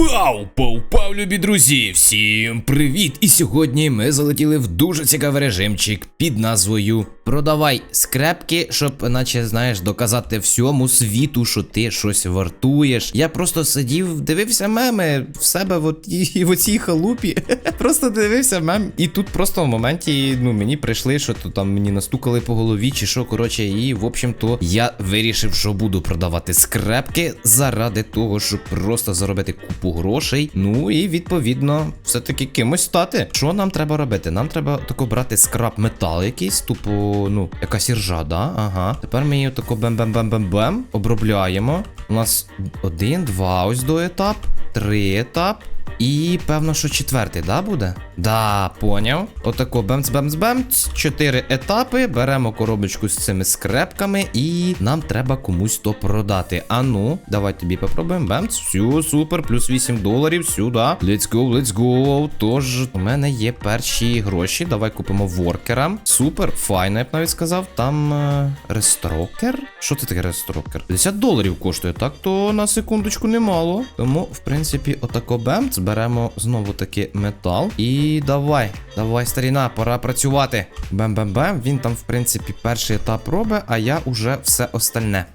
Пау! Пау-пау, любі друзі! Всім привіт! І сьогодні ми залетіли в дуже цікавий режимчик під назвою Продавай скрепки, щоб, наче, знаєш, доказати всьому світу, що ти щось вартуєш. Я просто сидів, дивився меми в себе в, от, і, в оцій халупі. Просто дивився мем. І тут просто в моменті ну, мені прийшли, що то там мені настукали по голові, чи що, коротше, і в общем-то я вирішив, що буду продавати скрепки заради того, щоб просто заробити купу грошей. Ну і відповідно, все-таки кимось стати. Що нам треба робити? Нам треба тако брати скраб метал якийсь, тупо, ну, якась іржа, да? Ага. Тепер ми її тако бем-бем-бем-бем-бем обробляємо. У нас один, два, ось до етап, три етап. І певно, що четвертий, да, буде? Да, поняв. Отако бемц-бемц-бемц. Чотири етапи. Беремо коробочку з цими скрепками, і нам треба комусь то продати. А ну, давай тобі попробуємо. Бемц. Все, супер, плюс 8 доларів. Сюди. Let's go, let's go. Тож, у мене є перші гроші. Давай купимо воркера. Супер, файно, я б навіть сказав. Там е, рестрокер. Що це таке рестрокер? 50 доларів коштує, так то на секундочку немало. Тому, в принципі, отако бемц. Беремо знову таки метал. І давай, давай, старіна, пора працювати. Бем-бем-бем. Він там, в принципі, перший етап робить, а я уже все остальне.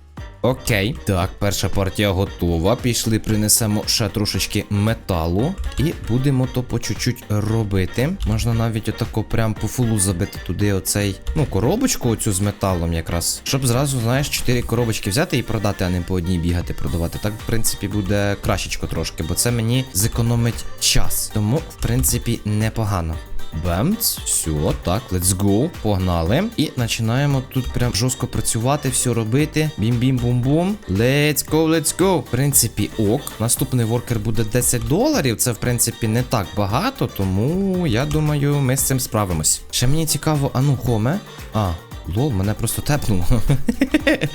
Окей, так, перша партія готова. Пішли, принесемо ще трошечки металу. І будемо то по чуть-чуть робити. Можна навіть отако прям по фулу забити туди оцей, ну, коробочку оцю з металом якраз. Щоб зразу, знаєш, 4 коробочки взяти і продати, а не по одній бігати продавати. Так, в принципі, буде кращечко трошки, бо це мені зекономить час. Тому, в принципі, непогано. Бемц, все, так, let's go. Погнали. І починаємо тут прям жорстко працювати, все робити. Бім-бім-бум-бум. Let's go, let's go. В принципі, ок. Наступний воркер буде 10 доларів. Це, в принципі, не так багато, тому я думаю, ми з цим справимось. Ще мені цікаво, а ну, хоме. А. Лол, мене просто тепнуло.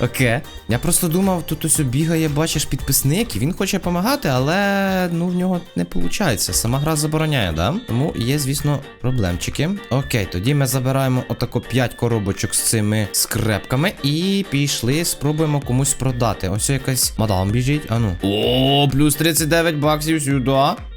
Окей. Я просто думав, тут ось бігає, бачиш, підписник, і він хоче допомагати, але ну в нього не виходить. Сама гра забороняє, да? Тому є, звісно, проблемчики. Окей, тоді ми забираємо отако 5 коробочок з цими скрепками і пішли, спробуємо комусь продати. Ось якась мадам біжить. А ну. О, плюс 39 баксів сюди.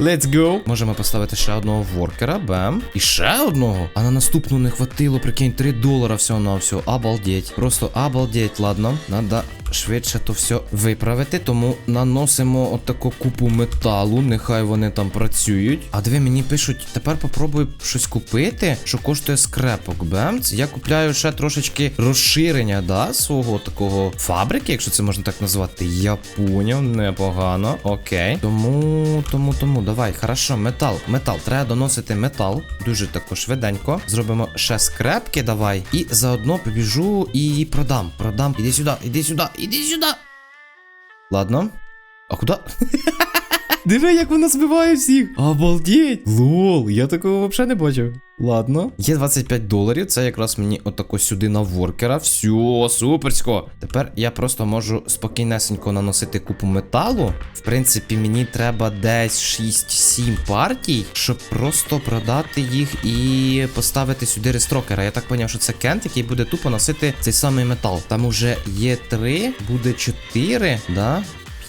Let's go. Можемо поставити ще одного воркера. Бем. І ще одного. А на наступну не хватило, прикинь, 3 долара всього на всього. Обалдеть. Просто обалдеть. Ладно, надо швидше то все виправити. Тому наносимо отаку купу металу. Нехай вони там працюють. А диви, мені пишуть, тепер попробуй щось купити, що коштує скрепок. Бемц. Я купляю ще трошечки розширення, да, свого такого фабрики, якщо це можна так назвати. Я поняв, непогано. Окей. Тому, тому, тому, давай, хорошо, метал. Метал. Треба доносити метал. Дуже тако швиденько. Зробимо ще скрепки, давай. І заодно побіжу і продам. Продам. Іди сюди, іди сюди, іди сюда. Ладно. А куди? Диви, як вона збиває всіх. Обалдеть. Лол, я такого взагалі не бачив. Ладно. Є 25 доларів. Це якраз мені отако сюди на воркера. Все, суперсько. Тепер я просто можу спокійнесенько наносити купу металу. В принципі, мені треба десь 6-7 партій, щоб просто продати їх і поставити сюди рестрокера. Я так поняв, що це кент, який буде тупо носити цей самий метал. Там уже є 3, буде 4, да?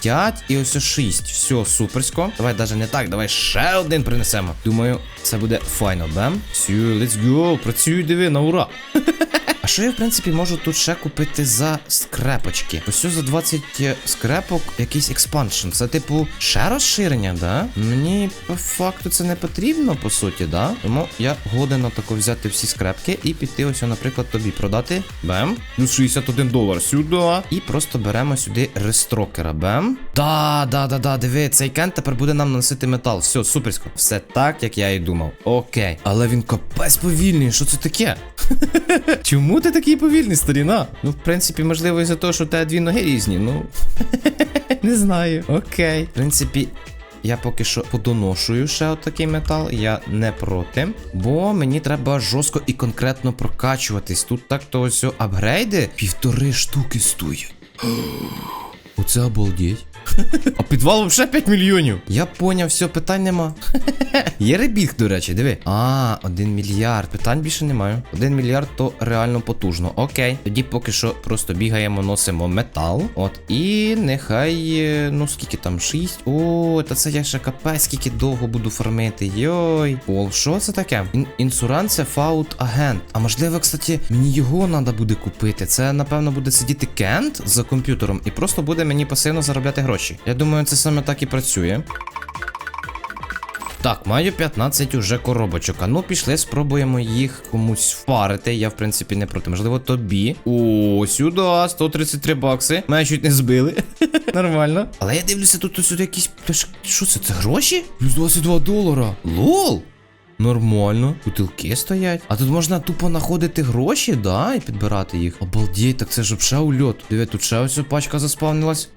5 і ось 6. Все, суперсько. Давай навіть не так, давай ще один принесемо. Думаю, це буде файно, бем. Все, let's go. Працюй, диви, на ура. А що я, в принципі, можу тут ще купити за скрепочки? Ось за 20 скрепок якийсь експаншн. Це, типу, ще розширення, да? Мені по факту це не потрібно, по суті, да? Тому я годен тако взяти всі скрепки і піти, ось, наприклад, тобі продати. Бем. Плюс 61 долар сюди. І просто беремо сюди рестрокера. Бем. Да, да, да, да, диви, цей кент тепер буде нам наносити метал. Все, суперсько. Все так, як я і думав. Окей. Але він капець повільний. Що це таке? Чому ти такий повільний, старіна? Ну, в принципі, можливо, із-за того, що у тебе дві ноги різні. Ну. Не знаю. Окей. В принципі. Я поки що подоношую ще отакий метал, я не проти. Бо мені треба жорстко і конкретно прокачуватись. Тут так то ось апгрейди півтори штуки стоять. Оце обалдеть. А підвал взагалі 5 мільйонів. Я поняв, все, питань нема. Є ребіг, до речі, диви. А, 1 мільярд. Питань більше немає. 1 мільярд то реально потужно. Окей. Тоді поки що просто бігаємо, носимо метал. От. І нехай. е, Ну, скільки там? 6. О, та це я ще капець, скільки довго буду фармити. Йой. Пол, що це таке? Ін інсуранція Фаут Агент. А можливо, кстати, мені його треба буде купити. Це, напевно, буде сидіти Кент за комп'ютером і просто буде мені пасивно заробляти гроші. Я думаю, це саме так і працює. Так, маю 15 уже коробочок. А ну пішли, спробуємо їх комусь впарити. Я, в принципі, не проти. Можливо, тобі. О, сюди, 133 бакси. Мене чуть не збили. Нормально. Але я дивлюся, тут сюди якісь. Що це? Це гроші? Плюс 22 долара. Лол. Нормально. Бутилки стоять. А тут можна тупо знаходити гроші, да, і підбирати їх. Обалдеть, так це ж вже ульот. Диви, тут ще ось пачка заспавнилась.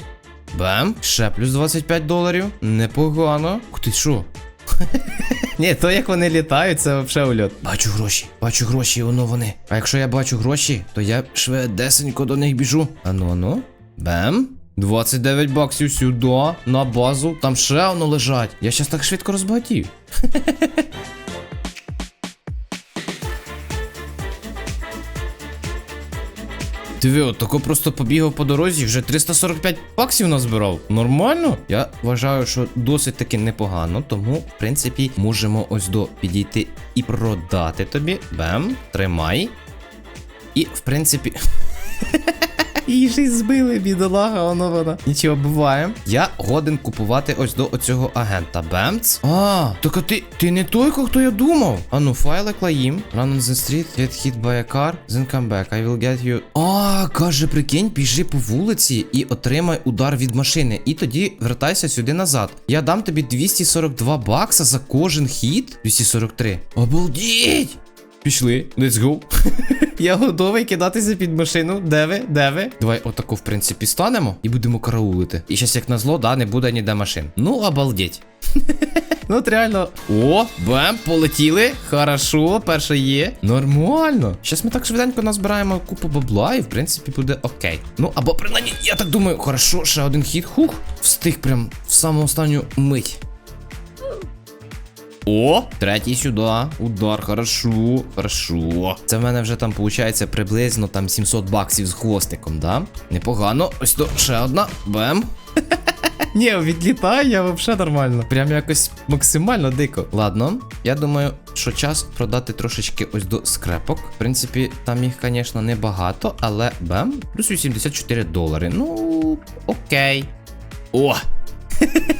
Бем, ще плюс 25 доларів. Непогано. Ух ти що? Ні, то як вони літають, це взагалі ульот. Бачу гроші, бачу гроші, воно вони. А якщо я бачу гроші, то я швидесенько до них біжу. Ану, ану. Бем. 29 баксів сюди, на базу. Там ще воно лежать. Я щас так швидко розбагатів. Диви, тако просто побігав по дорозі, вже 345 баксів назбирав. Нормально? Я вважаю, що досить таки непогано, тому, в принципі, можемо ось до підійти і продати тобі. Бем, тримай. І, в принципі. Її ж і збили, бідолага, воно вона. Нічого буває. Я годен купувати ось до оцього агента. Бемц. А, так а ти, ти не той, хто я думав. А ну, файли клаїм. Run on the street, get hit by a car, then come back. I will get you. А, каже, прикинь, біжи по вулиці і отримай удар від машини. І тоді вертайся сюди назад. Я дам тобі 242 бакса за кожен хід. 243. Обалдіть! Пішли, let's go. Я готовий кидатися під машину. Де ви? Де ви? Давай отако, в принципі, станемо і будемо караулити. І щас, як назло, да, не буде ніде машин. Ну, обалдеть. Ну, от реально. О, бем, полетіли. Хорошо, перше є. Нормально. Щас ми так швиденько назбираємо купу бабла, і в принципі буде окей. Ну, або принаймні, я так думаю, хорошо, ще один хід. Хух. Встиг прям в саму останню мить. О, третій сюди. Удар, хорошо, хорошо. Це в мене вже там виходить приблизно там 700 баксів з хвостиком, да? Непогано. Ось то ще одна. Бем. Ні, відлітаю я взагалі нормально. Прям якось максимально дико. Ладно, я думаю, що час продати трошечки ось до скрепок. В принципі, там їх, звісно, небагато, але бем, плюс 84 долари. Ну, окей. О!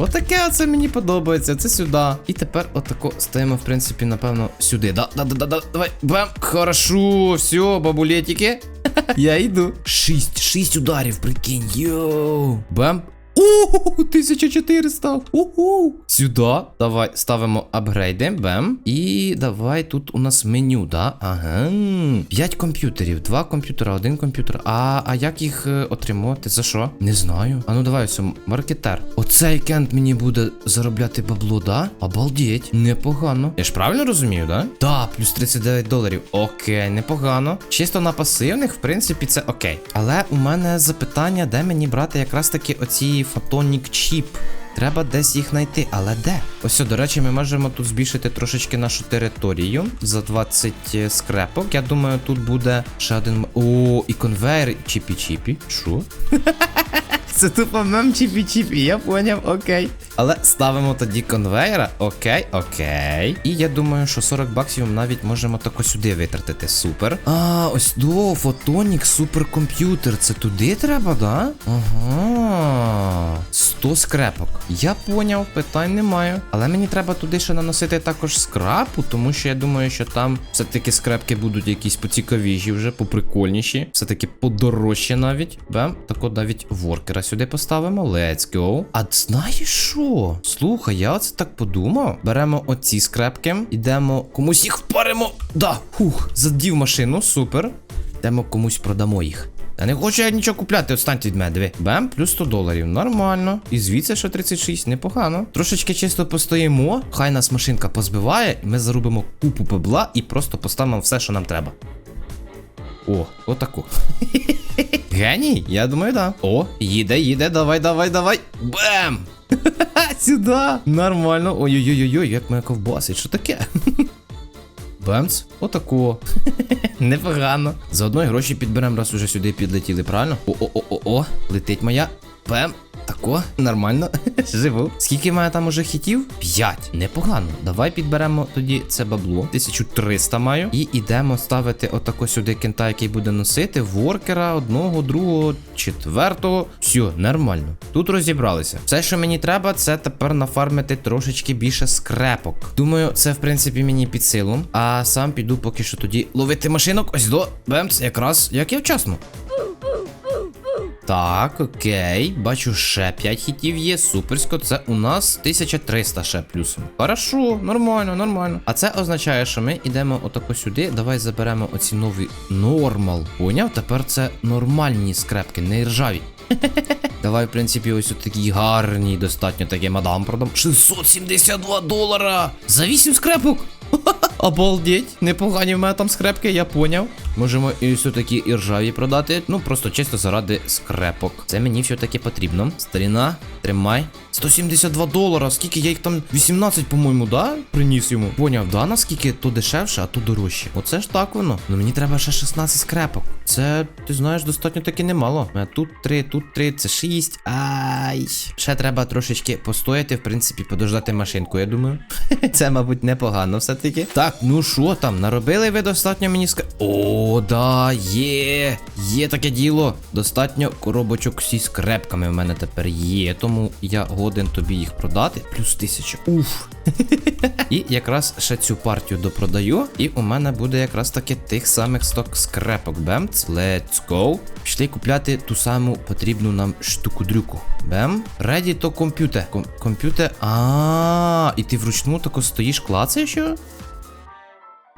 Отаке оце мені подобається, це сюди. І тепер отако стоїмо, в принципі, напевно, сюди. Да, да, да, да, да, давай. Бам. Хорошо, все, бабулетики. Я йду. Шість, шість ударів, прикинь. Йоу. Бам. О, 1400. Уху. Сюди. Давай ставимо апгрейди. Бем. І давай тут у нас меню, да? Ага. 5 комп'ютерів, 2 комп'ютера, один комп'ютер. А, а як їх е, отримувати? За що? Не знаю. А ну давай ось маркетер. Оцей кент мені буде заробляти бабло, да? Обалдеть. Непогано. Я ж правильно розумію, да? Да, плюс 39 доларів. Окей, непогано. Чисто на пасивних, в принципі, це окей. Але у мене запитання, де мені брати якраз таки оці фотонік чіп. Треба десь їх знайти, але де? Ось, до речі, ми можемо тут збільшити трошечки нашу територію за 20 скрепок. Я думаю, тут буде ще один. О, і конвейер чіпі-чіпі. Що? Це тупо мем чіпі-чіпі, я поняв, окей. Але ставимо тоді конвейера. Окей, окей. І я думаю, що 40 баксів навіть можемо тако сюди витратити. Супер. А, ось до, фотонік, суперкомп'ютер. Це туди треба, да? Ага. 100 скрепок. Я поняв, питань немає. Але мені треба туди ще наносити також скрапу, тому що я думаю, що там все-таки скрепки будуть якісь поцікавіші вже, поприкольніші. Все-таки подорожче навіть. Бем, так от навіть воркера сюди поставимо. Let's go. А знаєш що? Слухай, я оце так подумав. Беремо оці скрепки, йдемо комусь їх впаримо. Да, хух, задів машину, супер. Йдемо комусь продамо їх. Та не хочу я нічого купляти, отстаньте від мене, диви. Бем, плюс 100 доларів. Нормально. І звідси ще 36, непогано. Трошечки чисто постоїмо, хай нас машинка позбиває, ми зарубимо купу бабла і просто поставимо все, що нам треба. О, отаку. Геній? Я думаю, да. О, їде, їде, давай, давай, давай. Бем! Сюди! Нормально. Ой-ой-ой, як мене ковбасить, що таке? Бемц, отако. Непогано. Заодно і гроші підберемо, раз уже сюди підлетіли, правильно? О-о-о-о-о, летить моя. Бем. Тако, нормально. Живу. Скільки мене там уже хітів? П'ять. Непогано. Давай підберемо тоді це бабло. 1300 маю. І йдемо ставити отако сюди кента, який буде носити. Воркера одного, другого, четвертого. Все, нормально. Тут розібралися. Все, що мені треба, це тепер нафармити трошечки більше скрепок. Думаю, це в принципі мені під силу. А сам піду поки що тоді ловити машинок. Ось до Бемц, якраз як я вчасно. Так, окей. Бачу, ще 5 хітів є. Суперсько. Це у нас 1300 ще плюсом. Хорошо, нормально, нормально. А це означає, що ми йдемо отако сюди. Давай заберемо оці нові нормал. Поняв? Тепер це нормальні скрепки, не ржаві. Давай, в принципі, ось такі гарні, достатньо такі мадам продам. 672 долара! За 8 скрепок! Обалдеть, непогані в мене там скрепки, я поняв. Можемо і все-таки і ржаві продати. Ну, просто чисто заради скрепок. Це мені все-таки потрібно. Старіна, тримай. 172 долара. Скільки я їх там 18, по-моєму, да? Приніс йому. Поняв, да, наскільки то дешевше, а то дорожче. Оце ж так воно. Ну мені треба ще 16 скрепок. Це, ти знаєш, достатньо таки немало. Тут 3, тут 3, це 6. Ай. Ще треба трошечки постояти, в принципі, подождати машинку, я думаю. Це, мабуть, непогано все-таки. Так, ну що там, наробили ви достатньо мені ска. О, да, є. Є таке діло. Достатньо коробочок зі скрепками в мене тепер є. Тому я годен тобі їх продати. Плюс тисяча. Уф. І якраз ще цю партію допродаю. І у мене буде якраз таки тих самих сток скрепок. Бемц, let's go. Пішли купляти ту саму потрібну нам штуку-дрюку. Бем. Ready to compute. Ком комп'ютер. А, і ти вручну тако стоїш, клацаєш?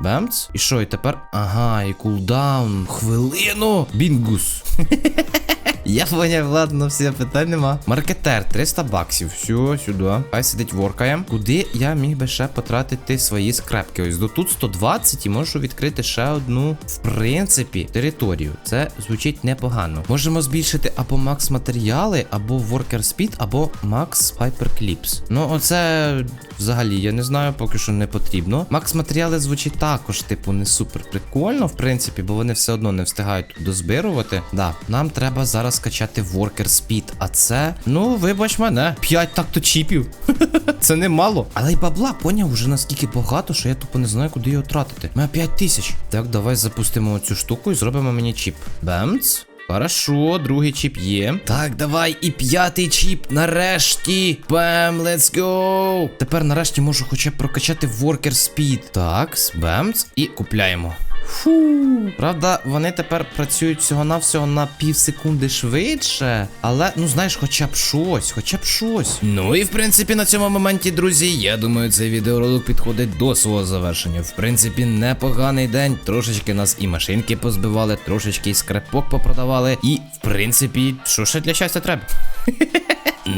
Бемц. І що, і тепер? Ага, і кулдаун. Хвилину. Бінгус. Я поняв, ладно, все, питань нема. Маркетер, 300 баксів. Все, сюди. Хай сидить воркає. Куди я міг би ще потратити свої скрепки? Ось до тут 120 і можу відкрити ще одну, в принципі, територію. Це звучить непогано. Можемо збільшити або макс матеріали, або worker speed, або макс hyperclips. Ну, оце взагалі, я не знаю, поки що не потрібно. Макс матеріали звучить також, типу, не супер прикольно, в принципі, бо вони все одно не встигають тут дозбирувати. Да, нам треба зараз качати worker speed, а це, ну, вибач мене, 5 такто чіпів. це немало. Але й бабла, поняв уже наскільки багато, що я тупо не знаю, куди його тратити. Мене 5 тисяч. Так, давай запустимо цю штуку і зробимо мені чіп. Бемц. Хорошо, другий чіп є. Так, давай, і п'ятий чіп. Нарешті. Бем, let's go. Тепер нарешті можу хоча б прокачати worker speed. Так, бемц. І купляємо. Фу. Правда, вони тепер працюють всього-навсього на пів секунди швидше. Але, ну знаєш, хоча б щось, хоча б щось. Ну і в принципі на цьому моменті, друзі, я думаю, цей відеоролик підходить до свого завершення. В принципі, непоганий день. Трошечки нас і машинки позбивали, трошечки і скрепок попродавали. І, в принципі, що ще для щастя треба?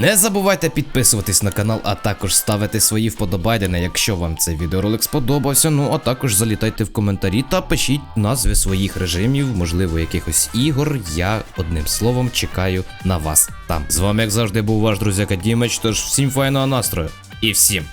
Не забувайте підписуватись на канал, а також ставити свої вподобайдени, якщо вам цей відеоролик сподобався. Ну а також залітайте в коментарі та пишіть назви своїх режимів, можливо, якихось ігор. Я одним словом чекаю на вас там. З вами, як завжди, був ваш друзяка Дімеч, тож всім файного настрою і всім